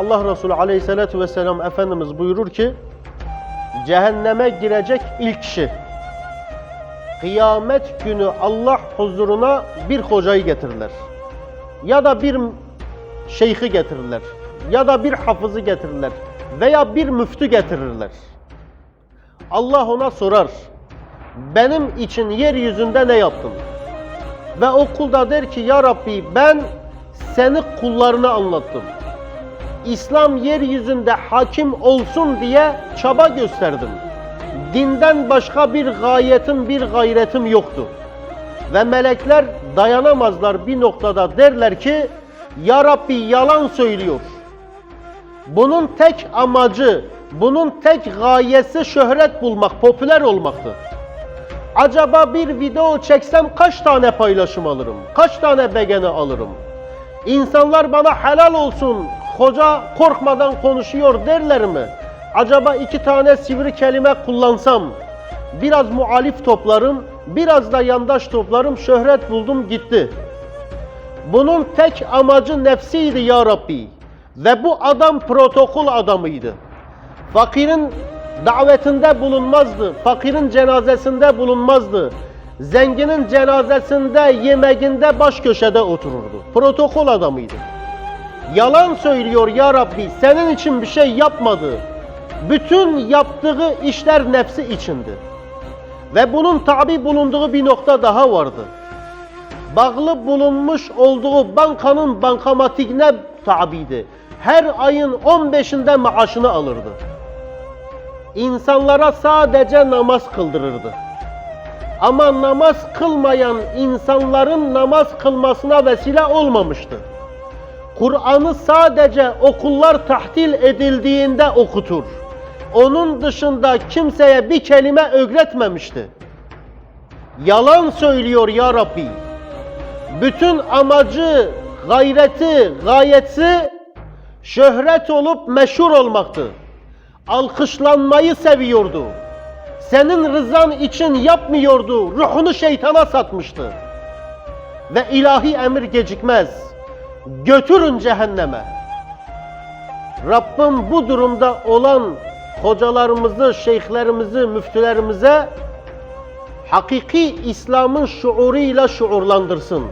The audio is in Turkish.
Allah Resulü aleyhissalatü vesselam Efendimiz buyurur ki cehenneme girecek ilk kişi kıyamet günü Allah huzuruna bir hocayı getirirler. Ya da bir şeyhi getirirler. Ya da bir hafızı getirirler. Veya bir müftü getirirler. Allah ona sorar. Benim için yeryüzünde ne yaptın? Ve o kul da der ki ya Rabbi ben seni kullarına anlattım. İslam yeryüzünde hakim olsun diye çaba gösterdim. Dinden başka bir gayetim, bir gayretim yoktu. Ve melekler dayanamazlar bir noktada derler ki Ya Rabbi yalan söylüyor. Bunun tek amacı, bunun tek gayesi şöhret bulmak, popüler olmaktı. Acaba bir video çeksem kaç tane paylaşım alırım? Kaç tane begene alırım? İnsanlar bana helal olsun, hoca korkmadan konuşuyor derler mi? Acaba iki tane sivri kelime kullansam, biraz muhalif toplarım, biraz da yandaş toplarım, şöhret buldum gitti. Bunun tek amacı nefsiydi ya Rabbi. Ve bu adam protokol adamıydı. Fakirin davetinde bulunmazdı. Fakirin cenazesinde bulunmazdı. Zenginin cenazesinde, yemeğinde baş köşede otururdu. Protokol adamıydı. Yalan söylüyor ya Rabbi. Senin için bir şey yapmadı. Bütün yaptığı işler nefsi içindi. Ve bunun tabi bulunduğu bir nokta daha vardı. Bağlı bulunmuş olduğu bankanın bankamatikine tabiydi. Her ayın 15'inde maaşını alırdı. İnsanlara sadece namaz kıldırırdı. Ama namaz kılmayan insanların namaz kılmasına vesile olmamıştı. Kur'an'ı sadece okullar tahtil edildiğinde okutur. Onun dışında kimseye bir kelime öğretmemişti. Yalan söylüyor ya Rabbi. Bütün amacı, gayreti, gayesi şöhret olup meşhur olmaktı. Alkışlanmayı seviyordu. Senin rızan için yapmıyordu. Ruhunu şeytana satmıştı. Ve ilahi emir gecikmez. Götürün cehenneme. Rabbim bu durumda olan hocalarımızı, şeyhlerimizi, müftülerimize hakiki İslam'ın şuuruyla şuurlandırsın.